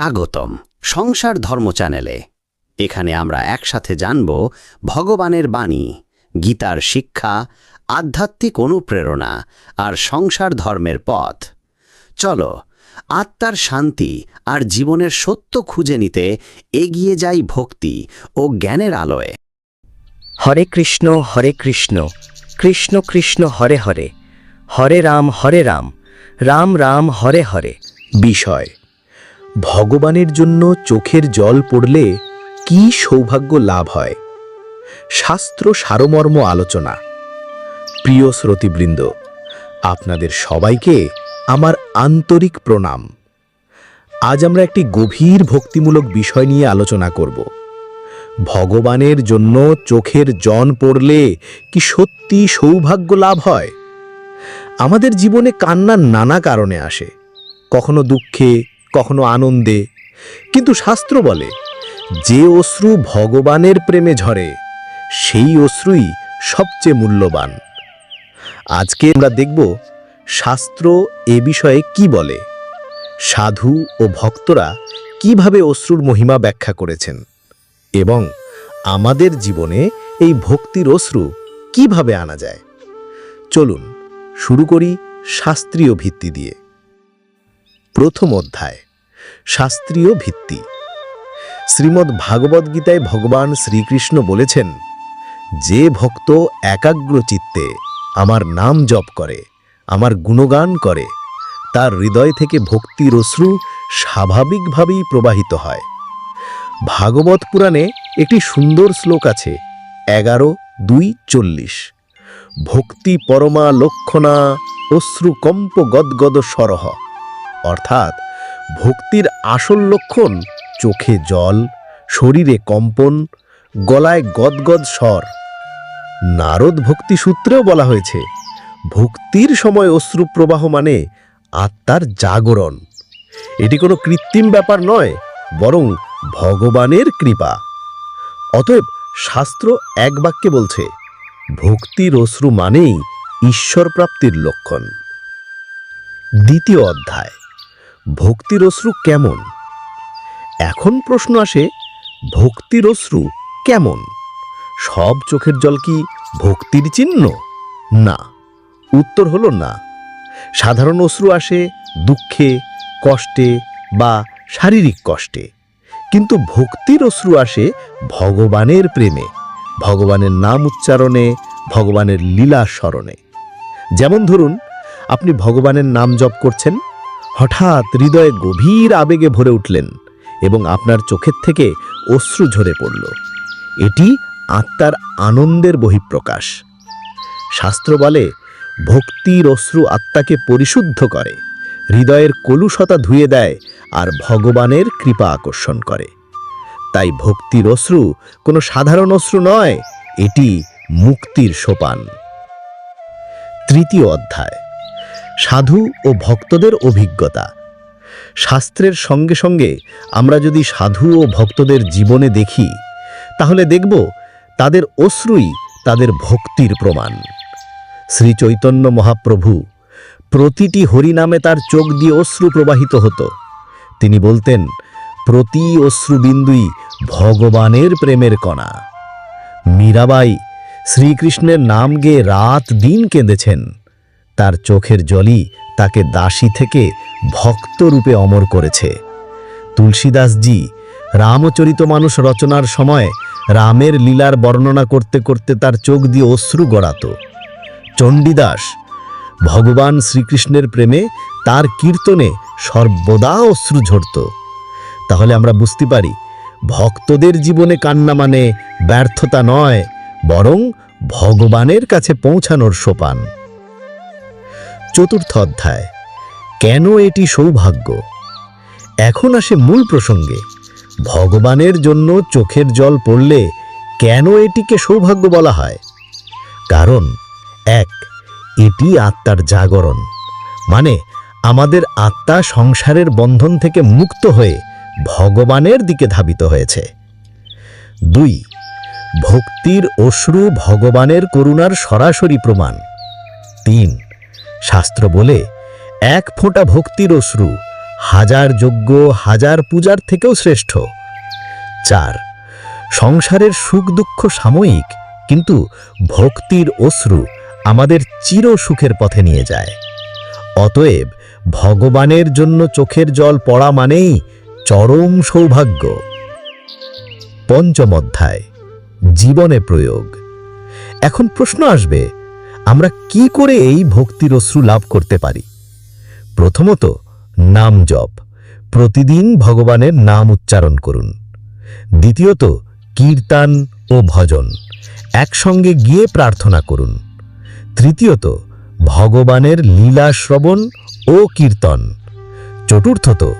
আগতম সংসার ধর্ম চ্যানেলে। এখানে আমরা একসাথে জানব ভগবানের বাণী, গীতার শিক্ষা, আধ্যাত্মিক অনুপ্রেরণা আর সংসার ধর্মের পথ। চলো, আত্মার শান্তি আর জীবনের সত্য খুঁজে নিতে এগিয়ে যাই ভক্তি ও জ্ঞানের আলোয়। হরে কৃষ্ণ হরে কৃষ্ণ কৃষ্ণ কৃষ্ণ, হরে হরে হরে রাম হরে রাম রাম রাম, হরে হরে। বিষয় ভগবানের জন্য চোখের জল পড়লে কি সৌভাগ্য লাভ হয়? শাস্ত্র সারমর্ম আলোচনা। প্রিয় শ্রোতিবৃন্দ, আপনাদের সবাইকে আমার আন্তরিক প্রণাম। আজ আমরা একটি গভীর ভক্তিমূলক বিষয় নিয়ে আলোচনা করব। ভগবানের জন্য চোখের জন পড়লে কি সত্যি সৌভাগ্য লাভ হয়? আমাদের জীবনে কান্নার নানা কারণে আসে। কখনো দুঃখে কখনো আনন্দে। কিন্তু শাস্ত্র বলে, যে অশ্রু ভগবানের প্রেমে ঝরে, সেই অশ্রুই সবচেয়ে মূল্যবান। আজকে আমরা দেখব শাস্ত্র এ বিষয়ে কি বলে। সাধু ও ভক্তরা কীভাবে অশ্রুর মহিমা ব্যাখ্যা করেছেন এবং আমাদের জীবনে এই ভক্তির অশ্রু কীভাবে আনা যায়। চলুন শুরু করি শাস্ত্রীয় ভিত্তি দিয়ে। প্রথম অধ্যায়। শাস্ত্রীয় ভিত্তি। শ্রীমদ্ ভাগবত গীতায় ভগবান শ্রীকৃষ্ণ বলেছেন, যে ভক্ত একাগ্র চিত্তে আমার নাম জপ করে, আমার গুণগান করে, তার হৃদয় থেকে ভক্তির অশ্রু স্বাভাবিকভাবেই প্রবাহিত হয়। ভাগবত পুরাণে একটি সুন্দর শ্লোক আছে, এগারো দুই চল্লিশ। ভক্তি পরমা লক্ষণা অশ্রু কম্প গদগদ সরহ। অর্থাৎ ভক্তির আসল লক্ষণ চোখে জল, শরীরে কম্পন, গলায় গদগদ স্বর। নারদ ভক্তি সূত্রেও বলা হয়েছে, ভক্তির সময় অশ্রুপ্রবাহ মানে আত্মার জাগরণ। এটি কোনো কৃত্রিম ব্যাপার নয়, বরং ভগবানের কৃপা। অতএব শাস্ত্র এক বাক্যে বলছে, ভক্তির অশ্রু মানেই ঈশ্বর প্রাপ্তির লক্ষণ। দ্বিতীয় অধ্যায়। ভক্তির অশ্রু কেমন? এখন প্রশ্ন আসে, ভক্তির অশ্রু কেমন? সব চোখের জল কি ভক্তির চিহ্ন? না। উত্তর হলো না। সাধারণ অশ্রু আসে দুঃখে, কষ্টে বা শারীরিক কষ্টে। কিন্তু ভক্তির অশ্রু আসে ভগবানের প্রেমে, ভগবানের নাম উচ্চারণে, ভগবানের লীলা স্মরণে। যেমন ধরুন, আপনি ভগবানের নাম জপ করছেন হঠাৎ হৃদয়ে গভীর আবেগে ভরে উঠলেন এবং আপনার চোখের থেকে অশ্রু ঝরে পড়ল। এটি আত্মার আনন্দের বহিঃপ্রকাশ। শাস্ত্র বলে, ভক্তির অশ্রু আত্মাকে পরিশুদ্ধ করে, হৃদয়ের কলুষতা ধুয়ে দেয় আর ভগবানের কৃপা আকর্ষণ করে। তাই ভক্তির অশ্রু কোনো সাধারণ অশ্রু নয়, এটি মুক্তির সোপান। তৃতীয় অধ্যায়। সাধু ও ভক্তদের অভিজ্ঞতা। শাস্ত্রের সঙ্গে সঙ্গে আমরা যদি সাধু ও ভক্তদের জীবনে দেখি, তাহলে দেখব তাদের অশ্রুই তাদের ভক্তির প্রমাণ। শ্রী চৈতন্য মহাপ্রভু প্রতিটি হরিনামে তার চোখ দিয়ে অশ্রু প্রবাহিত হতো। তিনি বলতেন, প্রতি অশ্রুবিন্দুই ভগবানের প্রেমের কণা। মীরাবাই শ্রীকৃষ্ণের নাম গেয়ে রাত দিন কেঁদেছেন। তার চোখের জলই তাকে দাসী থেকে ভক্ত রূপে অমর করেছে। তুলসীদাসজি, রামচরিত মানুষ রচনার সময় রামের লীলার বর্ণনা করতে করতে তার চোখ দিয়ে অশ্রু গড়াত। চণ্ডীদাস, ভগবান শ্রীকৃষ্ণের প্রেমে তার কীর্তনে সর্বদা অশ্রু ঝরত। তাহলে আমরা বুঝতে পারি, ভক্তদের জীবনে কান্না মানে ব্যর্থতা নয়, বরং ভগবানের কাছে পৌঁছানোর সোপান। চতুর্থ অধ্যায়। কেন এটি সৌভাগ্য? এখন আসে মূল প্রসঙ্গে। ভগবানের জন্য চোখের জল পড়লে কেন এটিকে সৌভাগ্য বলা হয়? কারণ, এক, এটি আত্মার জাগরণ। মানে আমাদের আত্মা সংসারের বন্ধন থেকে মুক্ত হয়ে ভগবানের দিকে ধাবিত হয়েছে। দুই, ভক্তির অশ্রু ভগবানের করুণার সরাসরি প্রমাণ। তিন শাস্ত্র বলে, এক ফোঁটা ভক্তির অশ্রু হাজার যজ্ঞ, হাজার পূজার থেকেও শ্রেষ্ঠ। চার, সংসারের সুখ দুঃখ সাময়িক, কিন্তু ভক্তির অশ্রু আমাদের চির সুখের পথে নিয়ে যায়। অতএব ভগবানের জন্য চোখের জল পড়া মানেই চরম সৌভাগ্য। পঞ্চম অধ্যায়, জীবনে প্রয়োগ। এখন প্রশ্ন আসবে আমরা কি করে এই ভক্তির অশ্রু লাভ করতে পারি? প্রথমত, নাম জপ। প্রতিদিন ভগবানের নাম উচ্চারণ করুন। দ্বিতীয়ত, কীর্তন ও ভজন। একসঙ্গে গিয়ে প্রার্থনা করুন। তৃতীয়ত, ভগবানের লীলা শ্রবণ ও কীর্তন। চতুর্থত,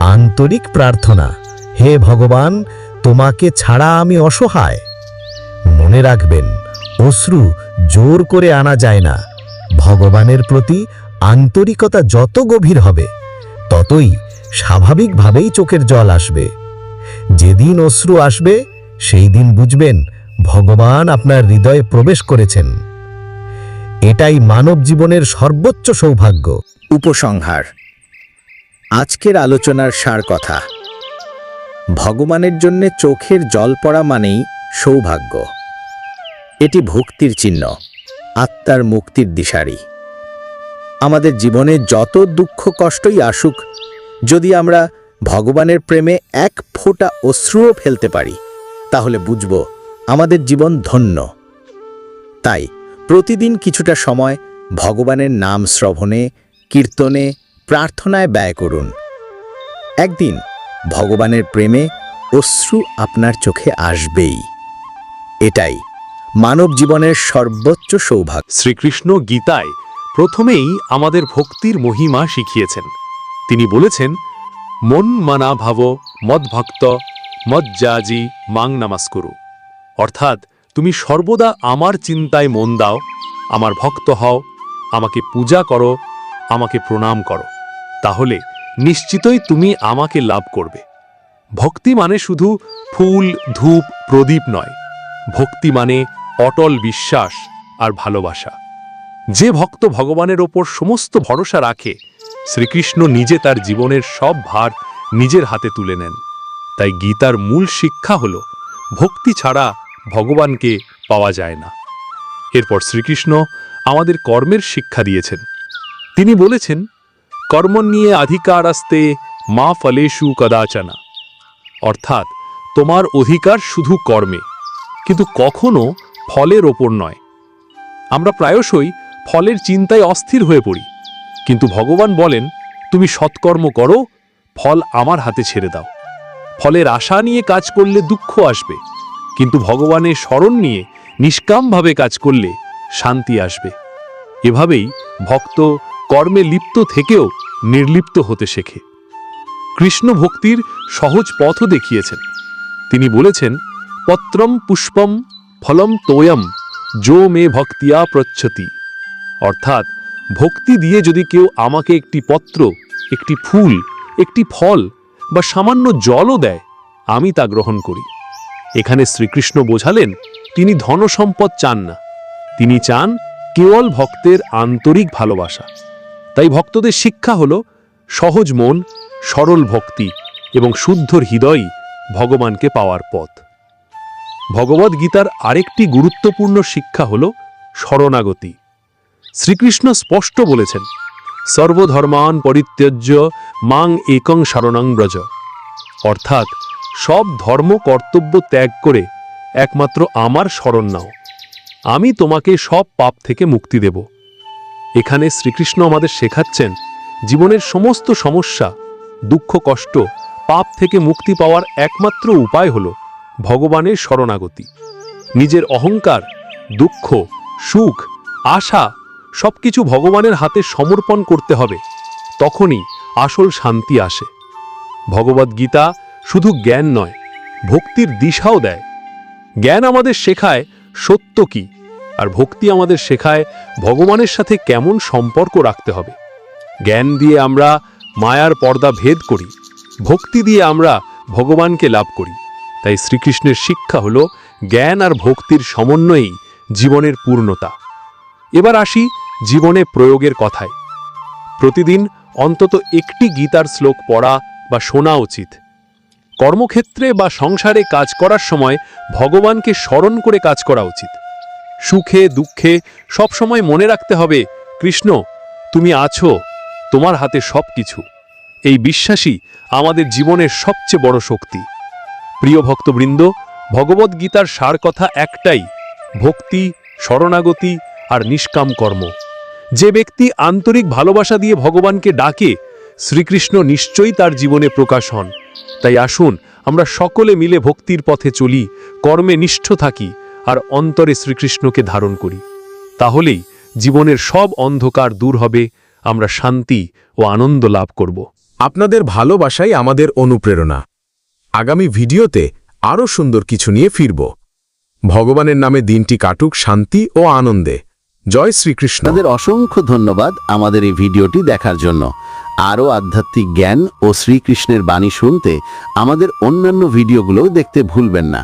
আন্তরিক প্রার্থনা, হে ভগবান, তোমাকে ছাড়া আমি অসহায়। মনে রাখবেন অশ্রু জোর করে আনা যায় না। ভগবানের প্রতি আন্তরিকতা যত গভীর হবে, ততই স্বাভাবিকভাবেই চোখের জল আসবে। যেদিন অশ্রু আসবে, সেই দিন বুঝবেন ভগবান আপনার হৃদয়ে প্রবেশ করেছেন। এটাই মানব জীবনের সর্বোচ্চ সৌভাগ্য। উপসংহার। আজকের আলোচনার সার কথা। ভগবানের জন্যে চোখের জল পড়া মানেই সৌভাগ্য। এটি ভক্তির চিহ্ন, আত্মার মুক্তির দিশারি। আমাদের জীবনে যত দুঃখ কষ্টই আসুক, যদি আমরা ভগবানের প্রেমে এক ফোঁটা অশ্রুও ফেলতে পারি, তাহলে বুঝব আমাদের জীবন ধন্য। তাই প্রতিদিন কিছুটা সময় ভগবানের নাম শ্রবণে, কীর্তনে, প্রার্থনায় ব্যয় করুন। একদিন ভগবানের প্রেমে অশ্রু আপনার চোখে আসবেই। এটাই মানব জীবনের সর্বোচ্চ সৌভাগ্য। শ্রীকৃষ্ণ গীতায় প্রথমেই আমাদের ভক্তির মহিমা শিখিয়েছেন। তিনি বলেছেন, মন মানা ভাব মদভক্ত মজ্জাজি মাং নামাস্কুরু। অর্থাৎ, তুমি সর্বদা আমার চিন্তায় মন দাও, আমার ভক্ত হও, আমাকে পূজা করো, আমাকে প্রণাম করো। তাহলে নিশ্চিতই তুমি আমাকে লাভ করবে। ভক্তি মানে শুধু ফুল, ধূপ, প্রদীপ নয়। ভক্তি মানে অটল বিশ্বাস আর ভালোবাসা। যে ভক্ত ভগবানের ওপর সমস্ত ভরসা রাখে, শ্রীকৃষ্ণ নিজে তার জীবনের সব ভার নিজের হাতে তুলে নেন। তাই গীতার মূল শিক্ষা হল, ভক্তি ছাড়া ভগবানকে পাওয়া যায় না। এরপর শ্রীকৃষ্ণ আমাদের কর্মের শিক্ষা দিয়েছেন। তিনি বলেছেন কর্ম নিয়ে অধিকার আসতে মা ফলেশু কদাচানা। অর্থাৎ, তোমার অধিকার শুধু কর্মে। কিন্তু কখনো ফলের ওপর নয়। আমরা প্রায়শই ফলের চিন্তায় অস্থির হয়ে পড়ি। কিন্তু ভগবান বলেন, তুমি সৎকর্ম করো, ফল আমার হাতে ছেড়ে দাও। ফলের আশা নিয়ে কাজ করলে দুঃখ আসবে, কিন্তু ভগবানের স্মরণ নিয়ে নিষ্কামভাবে কাজ করলে শান্তি আসবে। এভাবেই ভক্ত কর্মে লিপ্ত থেকেও নির্লিপ্ত হতে শেখে। কৃষ্ণ ভক্তির সহজ পথও দেখিয়েছেন। তিনি বলেছেন, পত্রম পুষ্পম ফলম তোয়ম, যো মে ভক্তিয়া প্রচ্ছতি। অর্থাৎ, ভক্তি দিয়ে যদি কেউ আমাকে একটি পত্র, একটি ফুল, একটি ফল বা সামান্য জলও দেয়, আমি তা গ্রহণ করি। এখানে শ্রীকৃষ্ণ বোঝালেন, তিনি ধনসম্পদ চান না। তিনি চান কেবল ভক্তের আন্তরিক ভালোবাসা। তাই ভক্তদের শিক্ষা হল, সহজ মন, সরল ভক্তি এবং শুদ্ধ হৃদয়ই ভগবানকে পাওয়ার পথ। ভগবদ গীতার আরেকটি গুরুত্বপূর্ণ শিক্ষা হল শরণাগতি। শ্রীকৃষ্ণ স্পষ্ট বলেছেন, সর্বধর্মান পরিত্যজ্য মাং একং শরণাং ব্রজ। অর্থাৎ, সব ধর্ম কর্তব্য ত্যাগ করে একমাত্র আমার শরণ নাও। আমি তোমাকে সব পাপ থেকে মুক্তি দেব। এখানে শ্রীকৃষ্ণ আমাদের শেখাচ্ছেন, জীবনের সমস্ত সমস্যা, দুঃখ কষ্ট, পাপ থেকে মুক্তি পাওয়ার একমাত্র উপায় হল ভগবানের শরণাগতি। নিজের অহংকার, দুঃখ, সুখ, আশা সবকিছু ভগবানের হাতে সমর্পণ করতে হবে। তখনই আসল শান্তি আসে। ভগবদ গীতা শুধু জ্ঞান নয়, ভক্তির দিশাও দেয়। জ্ঞান আমাদের শেখায় সত্য কি, আর ভক্তি আমাদের শেখায় ভগবানের সাথে কেমন সম্পর্ক রাখতে হবে। জ্ঞান দিয়ে আমরা মায়ার পর্দা ভেদ করি, ভক্তি দিয়ে আমরা ভগবানকে লাভ করি। তাই শ্রীকৃষ্ণের শিক্ষা হল জ্ঞান আর ভক্তির সমন্বয়েই জীবনের পূর্ণতা। এবার আসি জীবনে প্রয়োগের কথায়। প্রতিদিন অন্তত একটি গীতার শ্লোক পড়া বা শোনা উচিত। কর্মক্ষেত্রে বা সংসারে কাজ করার সময় ভগবানকে স্মরণ করে কাজ করা উচিত। সুখে, দুঃখে সবসময় মনে রাখতে হবে, কৃষ্ণ, তুমি আছো, তোমার হাতে সব কিছু এই বিশ্বাসই আমাদের জীবনের সবচেয়ে বড় শক্তি। প্রিয় ভক্তবৃন্দ ভগবদ্গীতার সার কথা একটাই, ভক্তি, শরণাগতি আর নিষ্কাম কর্ম। যে ব্যক্তি আন্তরিক ভালোবাসা দিয়ে ভগবানকে ডাকে, শ্রীকৃষ্ণ নিশ্চয়ই তার জীবনে প্রকাশ হন। তাই আসুন, আমরা সকলে মিলে ভক্তির পথে চলি, কর্মে নিষ্ঠ থাকি আর অন্তরে শ্রীকৃষ্ণকে ধারণ করি। তাহলেই জীবনের সব অন্ধকার দূর হবে, আমরা শান্তি ও আনন্দ লাভ করব। আপনাদের ভালোবাসাই আমাদের অনুপ্রেরণা। আগামী ভিডিওতে আরও সুন্দর কিছু নিয়ে ফিরব। ভগবানের নামে দিনটি কাটুক শান্তি ও আনন্দে। জয় শ্রীকৃষ্ণ। তাদের অসংখ্য ধন্যবাদ আমাদের এই ভিডিওটি দেখার জন্য। আরও আধ্যাত্মিক জ্ঞান ও শ্রীকৃষ্ণের বাণী শুনতে আমাদের অন্যান্য ভিডিওগুলোও দেখতে ভুলবেন না।